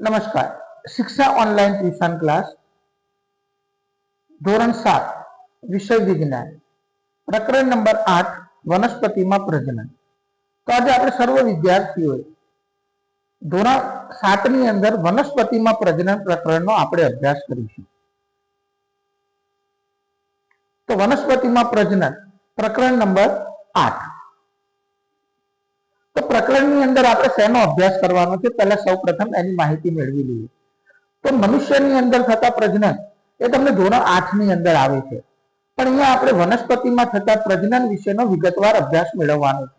નમસ્કાર શિક્ષા online tuition class ધોરણ સાત વિષય વિજ્ઞાન પ્રકરણ નંબર આઠ વનસ્પતિમાં પ્રજનન તો આજે આપણે સર્વ વિદ્યાર્થીઓએ ધોરણ સાતની અંદર વનસ્પતિમાં પ્રજનન પ્રકરણનો આપણે અભ્યાસ કરીશું. તો વનસ્પતિમાં પ્રજનન, પ્રકરણ નંબર આઠ. પ્રકરણની અંદર આપણે શેનો અભ્યાસ કરવાનો છે, પહેલા સૌ પ્રથમ એની માહિતી મેળવી લઈએ. તો મનુષ્યની અંદર થતા પ્રજનન એ તમને ધોરણ આઠની અંદર આવે છે. પણ અહીંયા આપણે વનસ્પતિમાં થતા પ્રજનન વિશેનો વિગતવાર અભ્યાસ મેળવવાનો છે.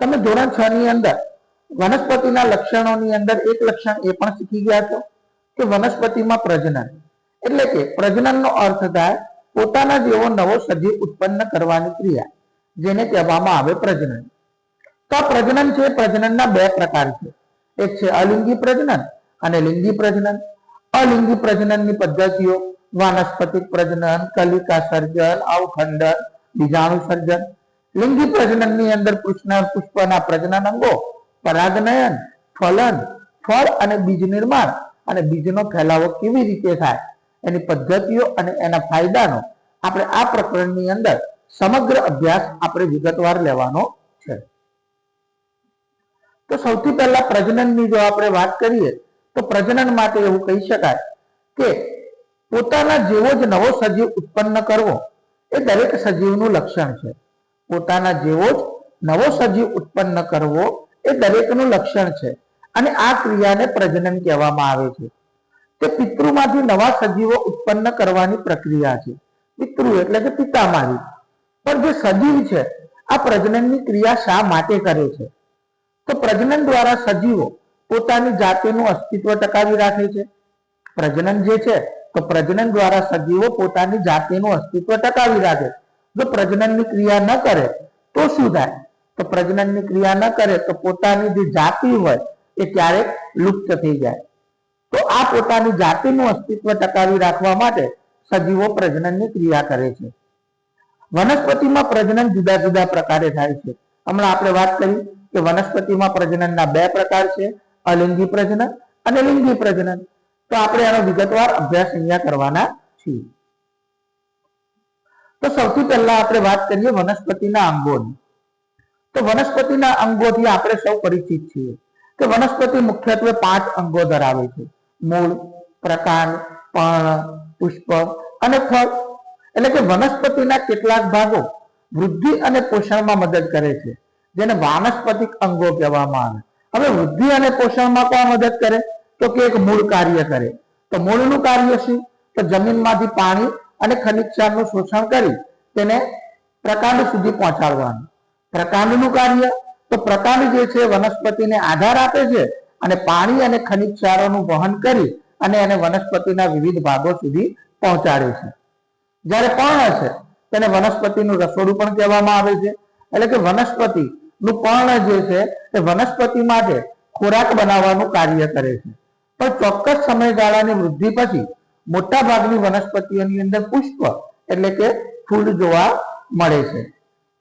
તમે ધોરણ છ ની અંદર વનસ્પતિના લક્ષણોની અંદર એક લક્ષણ એ પણ શીખી ગયા છો કે વનસ્પતિમાં પ્રજનન. એટલે કે પ્રજનનનો અર્થ થાય પોતાના જેવો નવો સજીવ ઉત્પન્ન કરવાની ક્રિયા, જેને કહેવામાં આવે પ્રજનન. તો પ્રજનન છે, પ્રજનનના બે પ્રકાર છે. એક છે અલિંગી પ્રજનન અને લિંગી પ્રજનન. અલિંગી પ્રજનનની પદ્ધતિઓ, વાનસ્પતિક પ્રજનન, કલિકા સર્જન, અવખંડન, બીજાણુ સર્જન. લિંગી પ્રજનનની અંદર પુષ્પ પુષ્પના પ્રજનન અંગો, પરાગનયન, ફલન, ફળ અને બીજ નિર્માણ. અને બીજનો ફેલાવો કેવી રીતે થાય? એની પદ્ધતિઓ અને એના ફાયદાનો આપણે આ પ્રકરણની અંદર સમગ્ર અભ્યાસ આપણે વિગતવાર લેવાનો છે. તો સૌથી પહેલા પ્રજનનની જો આપણે વાત કરીએ, તો પ્રજનન માટે એવું કહી શકાય કે પોતાના જેવો જ નવો સજીવ ઉત્પન્ન કરવો એ દરેક સજીવનું લક્ષણ છે. પોતાના જેવો જ નવો સજીવ ઉત્પન્ન કરવો એ દરેકનું લક્ષણ છે અને આ ક્રિયાને પ્રજનન કહેવામાં આવે છે. તે પિતૃમાંથી નવા સજીવો ઉત્પન્ન કરવાની પ્રક્રિયા છે. પિતૃ એટલે કે પિતામાંથી પણ જે સજીવ છે, આ પ્રજનનની ક્રિયા શા માટે કરે છે? તો પ્રજનન દ્વારા સજીવો પોતાની જાતિનું અસ્તિત્વ ટકાવી રાખે છે. પ્રજનન જે છે, તો પ્રજનન દ્વારા સજીવો પોતાની જાતિનું અસ્તિત્વ ટકાવી રાખે. જો પ્રજનનની ક્રિયા ન કરે, તો શું થાય? તો પ્રજનનની ક્રિયા ન કરે, તો પોતાની જે જાતિ હોય, એ ક્યારેક લુપ્ત થઈ જાય. તો આ પોતાની જાતિનું અસ્તિત્વ ટકાવી રાખવા માટે સજીવો પ્રજનનની ક્રિયા કરે છે. વનસ્પતિમાં પ્રજનન જુદા જુદા પ્રકારે થાય છે. હમણાં આપણે વાત કરી કે વનસ્પતિમાં પ્રજનનના બે પ્રકાર છે, અલિંગી પ્રજનન અને લિંગી પ્રજનન. તો આપણે આનો વિગતવાર અભ્યાસ અહીંયા કરવાના છીએ. તો સૌથી પહેલા આપણે વાત કરીએ વનસ્પતિના અંગોની. તો વનસ્પતિના અંગોથી આપણે સૌ પરિચિત છીએ કે વનસ્પતિ મુખ્યત્વે પાંચ અંગો ધરાવે છે. મૂળ, પ્રકાંડ, પર્ણ, પુષ્પ અને ફળ. એટલે કે વનસ્પતિના કેટલાક ભાગો વૃદ્ધિ અને પોષણમાં મદદ કરે છે. જેને વાનસ્પતિક અંગો કહેવામાં આવે. હવે વૃદ્ધિ અને પોષણમાં કોણ મદદ કરે? તો કે એક મૂળ કાર્ય કરે. તો મૂળનું કાર્ય શું? તો જમીનમાંથી પાણી અને ખનિજ શોષણ કરી તેને પ્રકાંડ સુધી પહોંચાડવાનું. પ્રકાંડનું કાર્ય, તો પ્રકાંડ જે છે વનસ્પતિને આધાર આપે છે અને પાણી અને ખનિજ ક્ષારોનું વહન કરી અને એને વનસ્પતિના વિવિધ ભાગો સુધી પહોંચાડે છે. જ્યારે પર્ણ છે તેને વનસ્પતિનું રસોડું પણ કહેવામાં આવે છે. એટલે કે વનસ્પતિ નું પર્ણ જે છે તે વનસ્પતિ માટે ખોરાક બનાવવાનું કાર્ય કરે છે. પણ ચોક્કસ સમયગાળાની વૃદ્ધિ પછી મોટા ભાગની વનસ્પતિઓની અંદર પુષ્પ એટલે કે ફૂલ જોવા મળે છે.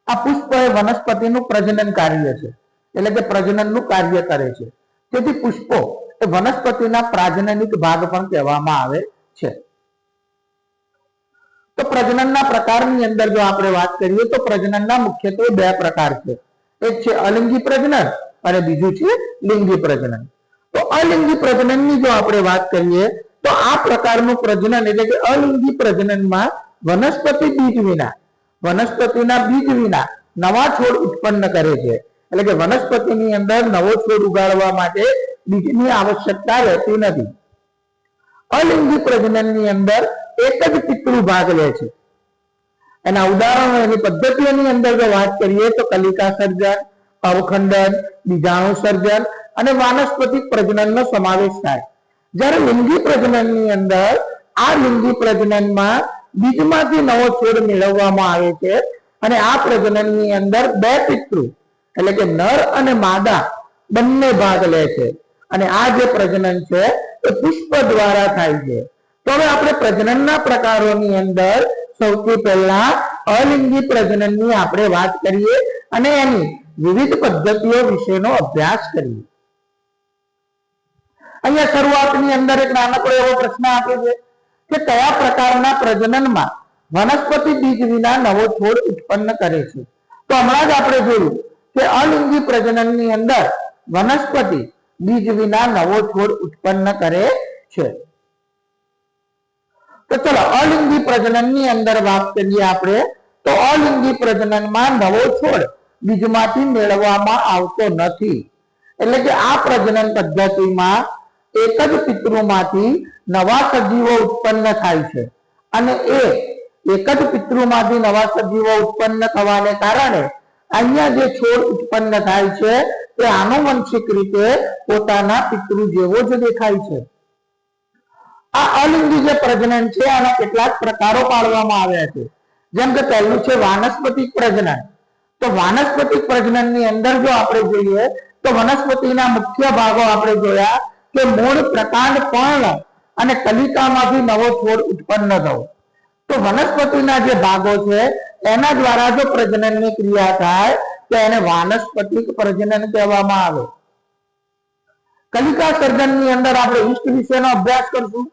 આ પુષ્પ એ વનસ્પતિનું પ્રજનન કાર્ય છે, એટલે કે પ્રજનનનું કાર્ય કરે છે. તેથી પુષ્પો એ વનસ્પતિના પ્રાજનનિક ભાગ પણ કહેવામાં આવે છે. તો પ્રજનનના પ્રકારની અંદર જો આપણે વાત કરીએ તો પ્રજનનના મુખ્યત્વે બે પ્રકાર છે. એક છે અલિંગી પ્રજનન અને બીજું છે લિંગી પ્રજનન. તો અલિંગી પ્રજનનની જો આપણે વાત કરીએ, તો આ પ્રકારનું પ્રજનન એટલે કે અલિંગી પ્રજનનમાં વનસ્પતિ બીજ વિના, વનસ્પતિના બીજ વિના નવા છોડ ઉત્પન્ન કરે છે. એટલે કે વનસ્પતિની અંદર નવો છોડ ઉગાડવા માટે બીજની આવશ્યકતા રહેતી નથી. અલિંગી પ્રજનનની અંદર એક જ પિતૃ ભાગ લે છે. એના ઉદાહરણો એની પદ્ધતિઓની અંદર જો વાત કરીએ તો કલિકા સર્જન અવખંડન બીજાણુ સર્જન અને વાનસ્પતિક પ્રજનનનો સમાવેશ થાય. જ્યારે લિંગી પ્રજનનની અંદર આ લિંગી પ્રજનનમાં બીજમાંથી નવો છોડ મેળવવામાં આવે છે અને આ પ્રજનનની અંદર બે પિતૃ, એટલે કે નર અને માદા બંને ભાગ લે છે. અને આ જે પ્રજનન છે એ પુષ્પ દ્વારા થાય છે. તો હવે આપણે પ્રજનનના પ્રકારોની અંદર સૌથી પહેલા અલિંગી પ્રજનનની આપણે વાત કરીએ અને એની વિવિધ પદ્ધતિઓ વિશેનો અભ્યાસ કરીએ. અહીંયા શરૂઆતની અંદર એક નાનકડો એવો પ્રશ્ન આપે છે કે કયા પ્રકારના પ્રજનનમાં વનસ્પતિ બીજ વિના નવો છોડ ઉત્પન્ન કરે છે? તો હમણાં જ આપણે જોયું કે અલિંગી પ્રજનનની અંદર વનસ્પતિ બીજ વિના નવો છોડ ઉત્પન્ન કરે છે. તો ચલો અલિંગી પ્રજનનની અંદર વાત કરીએ આપણે તો અલિંગી પ્રજનનમાં નવો છોડ બીજમાંથી મેળવવામાં આવતો નથી એટલે કે આ પ્રજનન પદ્ધતિમાં એક જ પિતૃમાંથી નવા સજીવો ઉત્પન્ન થાય છે અને એ એક જ પિતૃમાંથી નવા સજીવો ઉત્પન્ન થવાને કારણે અહીંયા જે છોડ ઉત્પન્ન થાય છે તે આનુવંશિક રીતે પોતાના પિતૃ જેવો જ દેખાય છે આ અલિંગી જે પ્રજનન છે, આના કેટલાક પ્રકારો પાડવામાં આવ્યા છે. જેમ કે પહેલું છે વાનસ્પતિક પ્રજનન. તો વાનસ્પતિક પ્રજનનની અંદર જો આપણે જોઈએ, તો વનસ્પતિના મુખ્ય ભાગો આપણે જોયા કે મૂળ પ્રકાંડ પર્ણ અને કલિકામાંથી નવો છોડ ઉત્પન્ન થવો તો વનસ્પતિના જે ભાગો છે, એના દ્વારા જો પ્રજનનની ક્રિયા થાય, તો એને વાનસ્પતિક પ્રજનન કહેવામાં આવે. કલિકા સર્જનની અંદર આપણે ઈષ્ટ વિશેનો અભ્યાસ કરશું.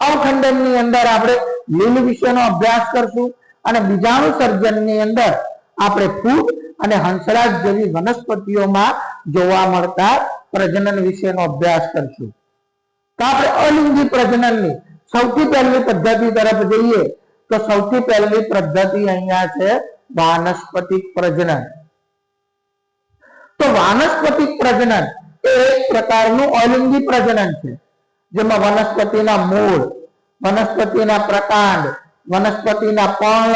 અવખંડનની અંદર આપણે લીલ વિશેનો અભ્યાસ કરશું અને બીજાણુ સર્જનની અંદર આપણે ફૂગ અને હંસરાજ જેવી વનસ્પતિઓમાં જોવા મળતા પ્રજનન વિશેનો અભ્યાસ કરશું. તો આપણે અલિંગી પ્રજનનની સૌથી પહેલી પદ્ધતિ તરફ જઈએ તો સૌથી પહેલી પદ્ધતિ અહીંયા છે વાનસ્પતિક પ્રજનન. તો વાનસ્પતિક પ્રજનન એ એક પ્રકારનું અલિંગી પ્રજનન છે. જેમાં વનસ્પતિના મૂળ, વનસ્પતિના પ્રકાંડ, વનસ્પતિના પર્ણ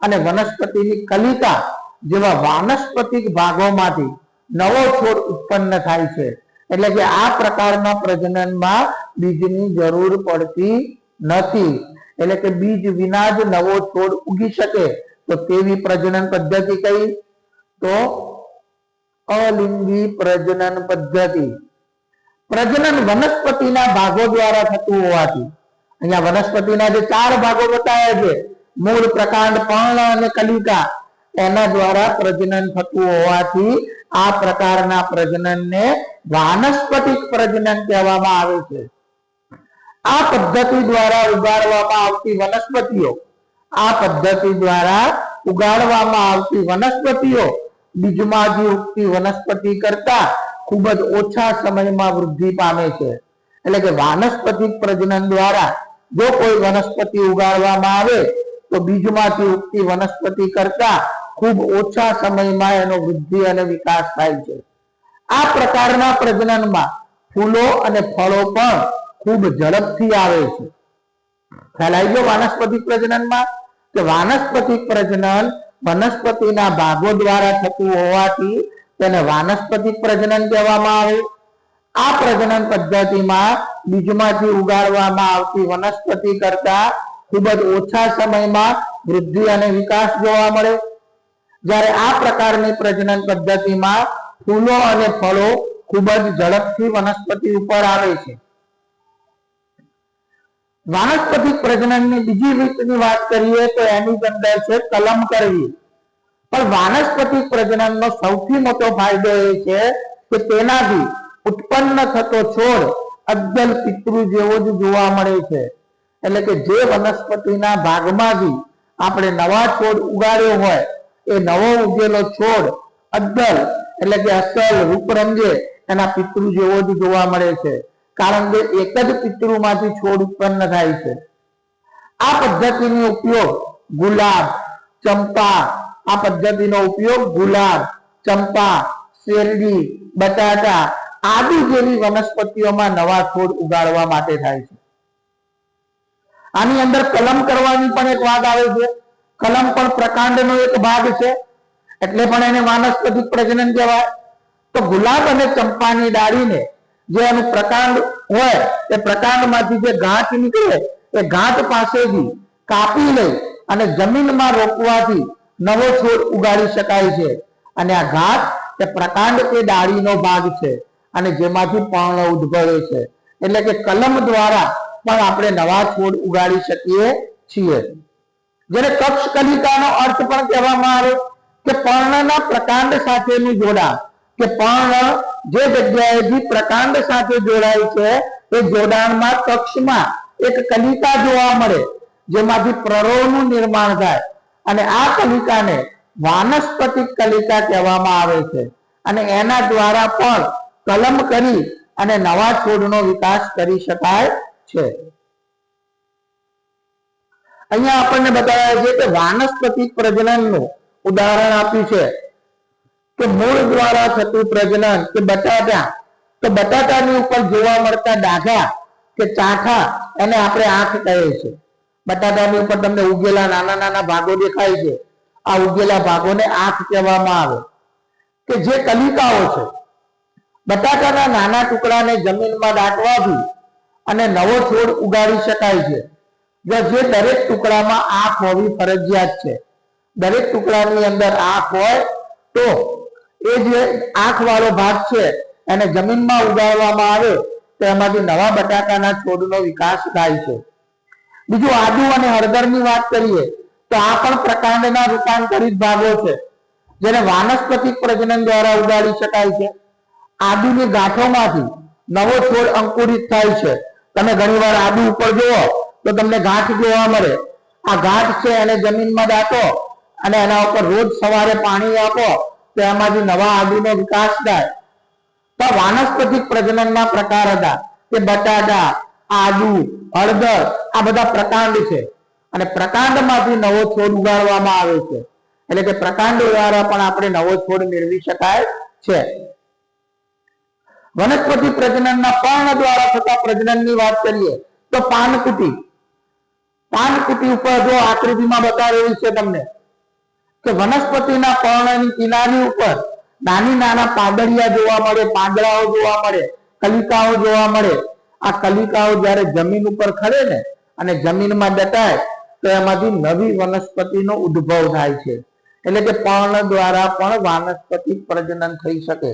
અને વનસ્પતિની કલિકા જેવા વાનસ્પતિક ભાગોમાંથી નવો છોડ ઉત્પન્ન થાય છે. એટલે કે આ પ્રકારના પ્રજનનમાં બીજની જરૂર પડતી નથી. એટલે કે બીજ વિના જ નવો છોડ ઉગી શકે. તો તેવી પ્રજનન પદ્ધતિ કઈ? તો અલિંગી પ્રજનન પદ્ધતિ. પ્રજનન વનસ્પતિના ભાગો દ્વારા થતું હોવાથી. અહીંયા વનસ્પતિના જે ચાર ભાગો બતાવ્યા છે, મૂળ, પ્રકાંડ, પર્ણ અને કલિકા, એના દ્વારા પ્રજનન થતું હોવાથી આ પ્રકારના પ્રજનનને વાનસ્પતિક પ્રજનન કહેવામાં આવે છે. આ પદ્ધતિ દ્વારા ઉગાડવામાં આવતી વનસ્પતિઓ, આ પદ્ધતિ દ્વારા ઉગાડવામાં આવતી વનસ્પતિઓ બીજમાંથી ઉગતી વનસ્પતિ કરતા ખૂબ જ ઓછા સમયમાં વૃદ્ધિ પામે છે. એટલે કે વાનસ્પતિક પ્રજનન દ્વારા જો કોઈ વનસ્પતિ ઉગાડવામાં આવે, તો બીજમાંથી ઉગતી વનસ્પતિ કરતા ખૂબ ઓછા સમયમાં એનો વૃદ્ધિ અને વિકાસ થાય છે. આ પ્રકારના પ્રજનનમાં ફૂલો અને ફળો પણ ખૂબ ઝડપથી આવે છે. ખ્યાલ ગયો વાનસ્પતિક પ્રજનનમાં? કે વાનસ્પતિક પ્રજનન વનસ્પતિના ભાગો દ્વારા થતું હોવાથી તેને વાનસ્પતિક પ્રજનન કહેવામાં આવે. આ પ્રજનન પદ્ધતિમાં બીજમાંથી ઉગાડવામાં આવતી વનસ્પતિ કરતા ખૂબ જ ઓછા સમયમાં વૃદ્ધિ અને વિકાસ જોવા મળે. જ્યારે આ પ્રકારની પ્રજનન પદ્ધતિમાં ફૂલો અને ફળો ખૂબ જ ઝડપથી વનસ્પતિ ઉપર આવે છે. વાનસ્પતિક પ્રજનનની બીજી રીતની વાત કરીએ તો એની અંદર છે કલમ કરવી. પણ વાનસ્પતિક પ્રજનનનો સૌથી મોટો ફાયદો એ છે કે તેનાથી ઉત્પન્ન થતો છોડ અદ્દલ પિતૃ જેવો જ જોવા મળે છે. એટલે કે જે વનસ્પતિના ભાગમાંથી આપણે નવા છોડ ઉગાડ્યો હોય, એ નવો ઉગેલો છોડ અદ્દલ એટલે કે અસલ રૂપરંગે એના પિતૃ જેવો જ જોવા મળે છે. કારણ કે એક જ પિતૃમાંથી છોડ ઉત્પન્ન થાય છે. આ પદ્ધતિનો ઉપયોગ ગુલાબ, ચંપા આ પદ્ધતિનો ઉપયોગ ગુલાબ, ચંપા, શેરડી બટાટા આદિ જેવી વનસ્પતિઓમાં નવા છોડ ઉગાડવા માટે થાય છે. આની અંદર કલમ કરવાની પણ એક વાત આવે છે. કલમ પણ પ્રકાંડનો એક ભાગ છે. એટલે પણ એને વાનસ્પતિક પ્રજનન કહેવાય. તો ગુલાબ અને ચંપાની ડાળીને જે એનું પ્રકાંડ હોય, એ પ્રકાંડમાંથી જે ગાંઠ નીકળે, એ ગાંઠ પાસેથી કાપી લઈ અને જમીનમાં રોપવાથી નવો છોડ ઉગાડી શકાય છે. અને આ ગાંઠ એ પ્રકાંડ કે ડાળીનો ભાગ છે અને જેમાંથી પર્ણ ઉદ્ભવે છે. એટલે કે કલમ દ્વારા પણ આપણે નવા છોડ ઉગાડી શકીએ છીએ. જેને કક્ષ કલિકાનો અર્થ પણ કહેવામાં આવે કે પર્ણના પ્રકાંડ સાથેનું જોડાણ. કે પર્ણ જે જગ્યાએથી પ્રકાંડ સાથે જોડાય છે, એ જોડાણમાં કક્ષમાં એક કલિકા જોવા મળે, જેમાંથી પ્રરોહનું નિર્માણ થાય. અને આ કલિકાને વાનસ્પતિક કલિકા કહેવામાં આવે છે. અને એના દ્વારા પણ કલમ કરી અને નવા છોડનો વિકાસ કરી શકાય છે. અહીંયા આપણને બતાવ્યા છે કે વાનસ્પતિક પ્રજનનનું ઉદાહરણ આપ્યું છે કે મૂળ દ્વારા થતું પ્રજનન કે બટાટા, તો બટાટાની ઉપર જોવા મળતા ડાઘા કે ચાખા એને આપણે આંખ કહે છે બટાટાની ઉપર તમને ઉગેલા નાના નાના ભાગો દેખાય છે. આ ઉગેલા ભાગોને આંખ કહેવામાં આવે. કે જે કલિકાઓ છે બટાટાના નાના ટુકડાને જમીનમાં દાટવાથી અને નવો છોડ ઉગાડી શકાય છે. જે દરેક ટુકડામાં આંખ હોવી ફરજિયાત છે. દરેક ટુકડાની અંદર આંખ હોય તો એ જે આંખ વાળો ભાગ છે, એને જમીનમાં ઉગાડવામાં આવે તો એમાંથી નવા બટાકાના છોડનો વિકાસ થાય છે. બીજું આદુ અને હળદરની વાત કરીએ, તો આ પણ પ્રકાંડના રૂપાંતરિત ભાગો છે, જેને વાનસ્પતિક પ્રજનન દ્વારા ઉગાડી શકાય છે. આદુની ગાંઠોમાંથી નવો છોડ અંકુરિત થાય છે. તમે ઘણીવાર આદુ ઉપર જુઓ, તો તમને ગાંઠ જોવા મળે. આ ગાંઠ છે, એને જમીનમાં દાટો અને એના ઉપર રોજ સવારે પાણી આપો, તો એમાંથી નવા આદુનો વિકાસ થાય. તો વાનસ્પતિક પ્રજનનના પ્રકાર હતા, કે બટાટા આદુ, હળદર, આ બધા પ્રકાંડ છે. અને પ્રકાંડમાંથી નવો છોડ ઉગાડવામાં આવે છે. એટલે કે પ્રકાંડ દ્વારા પણ આપણે નવો છોડ મેળવી શકાય છે. વનસ્પતિ પ્રજનનના પર્ણ દ્વારા થતા પ્રજનનની વાત કરીએ તો પાનકુટી. પાનકુટી ઉપર જો આકૃતિમાં બતાવેલી છે તમને કે વનસ્પતિના પર્ણની કિનારી ઉપર નાની નાના પાંદડિયા જોવા મળે, પાંદડાઓ જોવા મળે, કલિકાઓ જોવા મળે આ કલિકાઓ જ્યારે જમીન ઉપર ખડે ને અને જમીનમાં દટાય તો એમાંથી નવી વનસ્પતિનો ઉદ્ભવ થાય છે. એટલે કે પર્ણ દ્વારા પણ વાનસ્પતિક પ્રજનન થઈ શકે.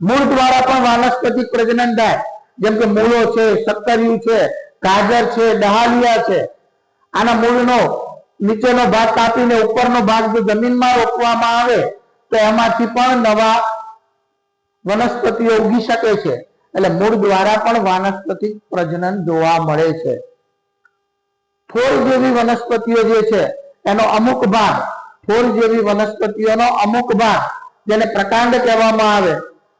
મૂળ દ્વારા પણ વાનસ્પતિક પ્રજનન થાય. જેમ કે મૂળો છે સક્કરિયું છે, ગાજર છે, ડહાલિયા છે. આના મૂળનો નીચેનો ભાગ કાપીને ઉપરનો ભાગ જો જમીનમાં રોપવામાં આવે, તો એમાંથી પણ નવા વનસ્પતિઓ ઉગી શકે છે. એટલે મૂળ દ્વારા પણ વાનસ્પતિક પ્રજનન જોવા મળે છે. ફોર જેવી વનસ્પતિઓ જે છે, એનો અમુક ભાગ, ફોર જેવી વનસ્પતિઓનો અમુક ભાગ, જેને પ્રકાંડ કહેવામાં આવે.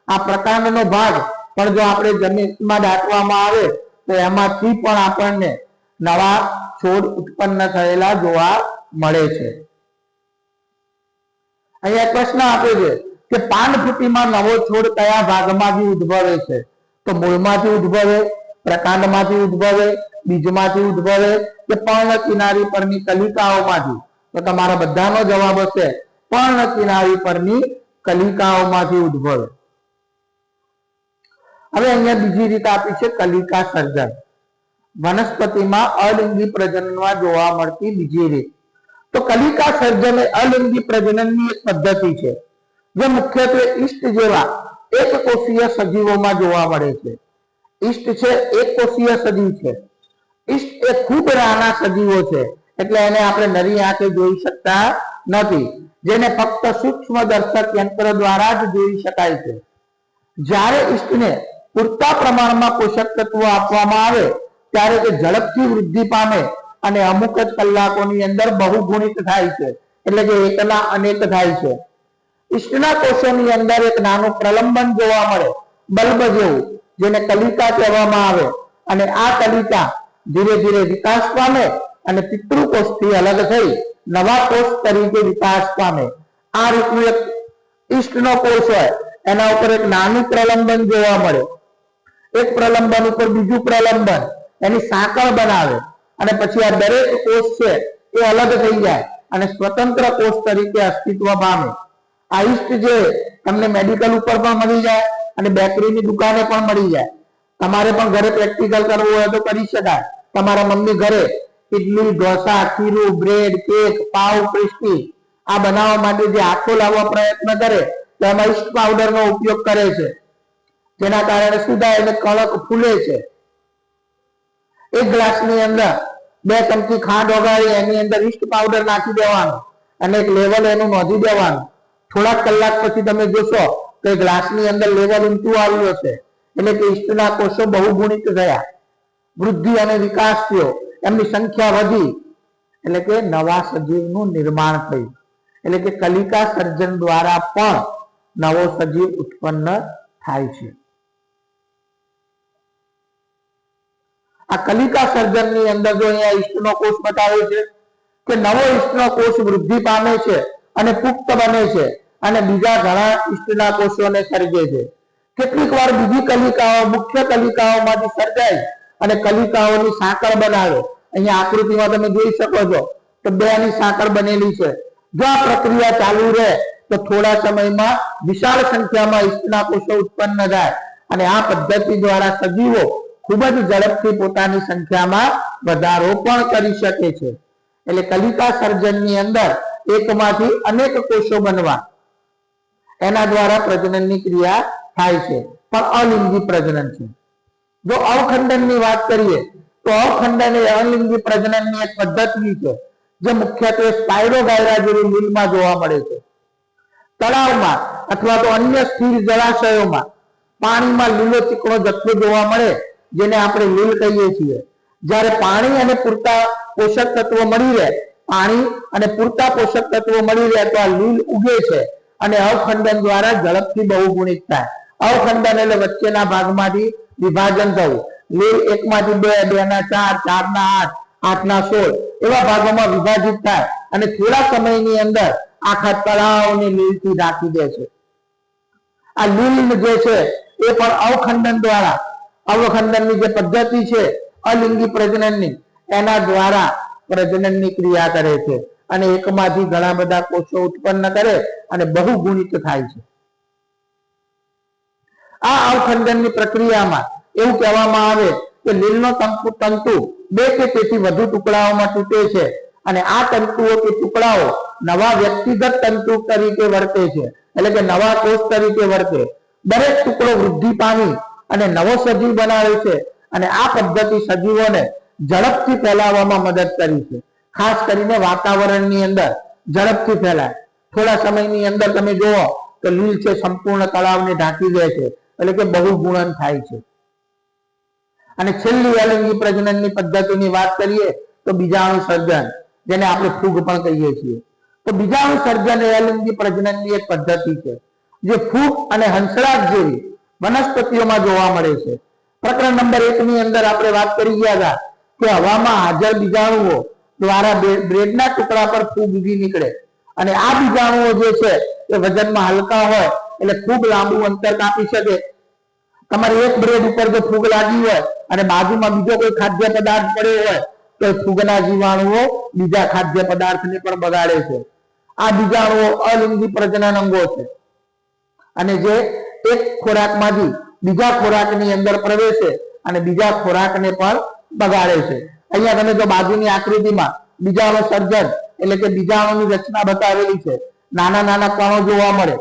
આ પ્રકાંડનો ભાગ પણ જો આપણે જમીનમાં દાટવામાં આવે, તો એમાંથી પણ આપણને નવા છોડ ઉત્પન્ન થયેલા જોવા મળે છે. અહીંયા પ્રશ્ન આપે છે કે પાનફૂટીમાં નવો છોડ કયા ભાગમાંથી ઉદ્ભવે છે? તો મૂળમાંથી ઉદ્ભવે, પ્રકાંડમાંથી ઉદ્ભવે, બીજમાંથી ઉદ્ભવે કે પર્ણ કિનારી પરની કલિકાઓમાંથી? તો તમારા બધાનો જવાબ હશે પર્ણ કિનારી પરની કલિકાઓમાંથી ઉદ્ભવે. હવે અહીંયા બીજી રીત આપી છે કલિકા સર્જન. વનસ્પતિમાં અલિંગી પ્રજનનમાં જોવા મળતી બીજી રીત. તો કલિકા સર્જન એ અલિંગી પ્રજનનની એક પદ્ધતિ છે, જે મુખ્યત્વે ઈષ્ટ જેવા એક કોષીય સજીવોમાં જોવા મળે છે. ઈષ્ટ છે, એક કોષીય સજીવ છે. ઈષ્ટ એ ખૂબ નાના સજીવો છે, એટલે એને આપણે નરી આંખે જોઈ શકતા નથી. જેને ફક્ત સૂક્ષ્મ દર્શક યંત્ર દ્વારા જ જોઈ શકાય છે. જ્યારે ઈષ્ટને પૂરતા પ્રમાણમાં પોષક તત્વો આપવામાં આવે, ત્યારે તે ઝડપથી વૃદ્ધિ પામે અને અમુક જ કલાકોની અંદર બહુગુણિત થાય છે. એટલે કે એકલા અનેક થાય છે. ઈષ્ટના કોષોની અંદર એક નાનું પ્રલંબન જોવા મળે, બલ્બ જેવું, જેને કલિકા કહેવામાં આવે. અને આ કલિકા ધીરે ધીરે વિકાસ પામે અને પિતૃકોષથી અલગ થઈ નવા કોષ તરીકે વિકાસ પામે. આ રીતનું એક ઈષ્ટનો કોષ હોય, એના ઉપર એક નાનું પ્રલંબન જોવા મળે. એક પ્રલંબન ઉપર બીજું પ્રલંબન, એની સાંકળ બનાવે. અને પછી આ દરેક કોષ છે, એ અલગ થઈ જાય અને સ્વતંત્ર કોષ તરીકે અસ્તિત્વ પામે. આ છે તમને મેડિકલ ઉપર પણ મળી જાય અને બેકરીની દુકાને પણ મળી જાય. તમારે પણ ઘરે પ્રેક્ટિકલ કરવું હોય તો કરી શકાય. તમારા મમ્મી ઘરે ઇડલી ઢોસા, ખીરું બ્રેડ કેક પાવ ક્રિસ્પી આ બનાવવા માટે જે આખો લાવવા પ્રયત્ન કરે તો એમાં ઈસ્ટ પાવડરનો ઉપયોગ કરે છે. જેના કારણે શું થાય એટલે કળક ફૂલે છે. એક ગ્લાસની અંદર બે ચમચી ખાંડ ઓગાળી, એની અંદર ઈસ્ટ પાવડર નાખી દેવાનો અને એક લેવલ એનું નોંધી દેવાનું. થોડાક કલાક પછી તમે જોશો તો ગ્લાસની અંદર લેવલ ઊંચું આવ્યું હશે. એટલે કે ઈષ્ટના કોષો બહુગુણિત થયા. વૃદ્ધિ અને વિકાસ થયો. એમની સંખ્યા વધી. એટલે કે નવા સજીવનું નિર્માણ થયું. એટલે કે કલિકા સર્જન દ્વારા પણ નવો સજીવ ઉત્પન્ન થાય છે. આ કલિકા સર્જનની અંદર જો અહીંયા ઈષ્ટનો કોષ બતાવે છે કે નવો ઈષ્ટનો કોષ વૃદ્ધિ પામે છે અને પુખ્ત બને છે. અને બીજા ઘણા ઈષ્ટના કોષોને સર્જે છે. કેટલીક વાર બીજી કલિકાઓ, મુખ્ય કલિકાઓમાંથી સર્જાય અને કલિકાઓની સાંકળ બનાવે. અહીંયા આકૃતિમાં તમે જોઈ શકો છો તો બે ની સાંકળ બનેલી છે. જો આ પ્રક્રિયા ચાલુ રહે, તો થોડા સમયમાં વિશાળ સંખ્યામાં ઈષ્ટના કોષો ઉત્પન્ન થાય અને આ પદ્ધતિ દ્વારા સજીવો ખૂબ જ ઝડપથી પોતાની સંખ્યામાં વધારો પણ કરી શકે છે. એટલે કલિકા સર્જનની અંદર એકમાંથી અનેક કોષો બનવા. એના દ્વારા પ્રજનનની ક્રિયા થાય છે. પણ અલિંગી પ્રજનન છે. જો અવખંડનની વાત કરીએ, તો અવખંડન એ અલિંગી પ્રજનનની એક પદ્ધતિ છે, જે મુખ્યત્વે સ્પાઇરોગાયરા જેવી લીલમાં જોવા મળે છે. તળાવમાં અથવા તો અન્ય સ્થિર જળાશયોમાં પાણીમાં લીલો ચીકણો જથ્થો જોવા મળે, જેને આપણે લીલ કહીએ છીએ. જ્યારે પાણી અને પૂરતા પોષક તત્વો મળી રહે, પાણી અને પૂરતા પોષક તત્વો મળી રહે તો આ લીલ ઉગે છે. અને અખંડન દ્વારા ઝડપથી બહુગુણિત થાય. અવખંડન એટલે વચ્ચેના ભાગમાંથી વિભાજન થવું. લીલ એકમાંથી બે બે ના ચાર ચાર ના આઠ આઠ ના સોળ એવા ભાગોમાં વિભાજિત થાય અને થોડા સમયની અંદર આખા તળાવને લીલથી ઢાંકી દે છે. આ લીલ જે છે એ પણ અવખંડન દ્વારા, અવખંડનની જે પદ્ધતિ છે અલિંગી પ્રજનનની, એના દ્વારા પ્રજનનની ક્રિયા કરે છે. અને એકમાંથી ઘણા બધા કોષો ઉત્પન્ન કરે અને બહુગુણિત થાય છે. આ અવખંડનની પ્રક્રિયામાં એવું કહેવામાં આવે કે લીલનો તંતુ બે કે તેથી વધુ ટુકડાઓમાં તૂટે છે અને આ તંતુઓ કે ટુકડાઓ નવા વ્યક્તિગત તંતુ તરીકે વર્તે છે. એટલે કે નવા કોષ તરીકે વર્તે. દરેક ટુકડો વૃદ્ધિ પામી અને નવો સજીવ બનાવે છે અને આ પદ્ધતિ સજીવોને ઝડપથી ફેલાવવામાં મદદ કરી છે. ખાસ કરીને વાતાવરણની અંદર ઝડપથી ફેલાય. થોડા સમયની અંદર તમે જુઓ તો લીલ છે, સંપૂર્ણ તળાવને ઢાંકી દે છે. એટલે કે બહુગુણન થાય છે. અને છેલ્લી અલિંગી પ્રજનનની પદ્ધતિની વાત કરીએ તો બીજાણુ સર્જન, જેને આપણે ફૂગ પણ કહીએ છીએ. તો બીજાણુ સર્જન એ અલિંગી પ્રજનનની એક પદ્ધતિ છે, જે ફૂગ અને હંસરાજ જેવી વનસ્પતિઓમાં જોવા મળે છે. પ્રકરણ નંબર એક ની અંદર આપણે વાત કરી ગયા હતા કે હવામાં હાજર બીજાણુઓ દ્વારા બ્રેડના ટુકડા પર ફૂગ ઉગી નીકળે. અને આ બીજાણુઓ જે છે, એ વજનમાં હલકા હોય એટલે ખૂબ લાંબુ અંતર કાપી શકે. તમારે એક બ્રેડ ઉપર જો ફૂગ લાગી હોય અને બાજુમાં બીજો કોઈ ખાદ્ય પદાર્થ પડ્યો હોય, તો ફૂગના જીવાણુઓ બીજા ખાદ્ય પદાર્થને પણ બગાડે છે. આ બીજાણુઓ અલિંગી પ્રજનન અંગો છે. અને જે એક ખોરાકમાંથી બીજા ખોરાકની અંદર પ્રવેશે અને બીજા ખોરાકને પણ બગાડે છે. અહીંયા તમે જો બાજુની આકૃતિમાં બીજાણુ સર્જન એટલે કે બીજાણુની રચના બતાવેલી છે. નાના નાના કણો જોવા મળે.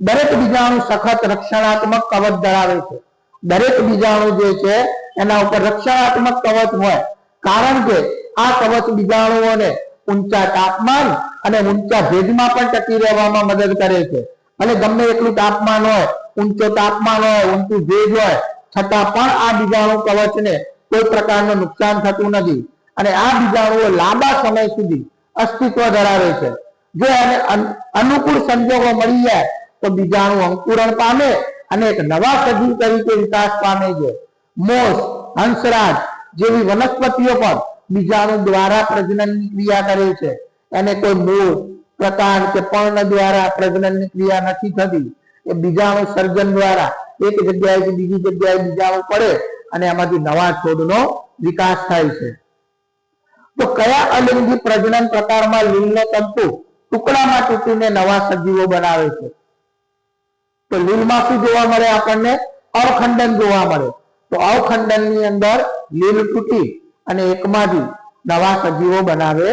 દરેક બીજાણુ સખત રક્ષણાત્મક કવચ ધરાવે છે. દરેક બીજાણુ જે છે એના ઉપર રક્ષણાત્મક કવચ હોય. કારણ કે આ કવચ બીજાણુઓને ઊંચા તાપમાન અને ઊંચા ભેજમાં પણ ટકી રહેવામાં મદદ કરે છે. અને ગમે એટલું તાપમાન હોય, ઊંચો તાપમાન હોય, ઊંચું ભેજ હોય, છતાં પણ આ બીજાણુ કવચને કોઈ પ્રકારનું નુકસાન થતું નથી. અને આ બીજાણુઓ લાંબા સમય સુધી અસ્તિત્વ ધરાવે છે. જો એને અનુકૂળ સંજોગો મળી જાય, તો બીજાણુ અંકુરણ પામે અને એક નવા સજીવ તરીકે વિકાસ પામે છે. મોસ, હંસરાજ જેવી વનસ્પતિઓ પણ બીજાણુ દ્વારા પ્રજનનની ક્રિયા કરે છે. એને કોઈ મૂળ પ્રકાર કે પર્ણ દ્વારા પ્રજનનની ક્રિયા નથી થતી. એ બીજાણુ સર્જન દ્વારા એક જગ્યાએથી બીજી જગ્યાએ બીજાણુ પડે અને એમાંથી નવા છોડનો વિકાસ થાય છે. તો કયા અલિંગી પ્રજનન પ્રકારમાં લીલનો તંતુ ટુકડામાં તૂટીને નવા સજીવો બનાવે છે? તો લીલમાં શું જોવા મળે આપણને અવખંડન જોવા મળે. તો અવખંડનની અંદર લીલ તૂટી અને એકમાંથી નવા સજીવો બનાવે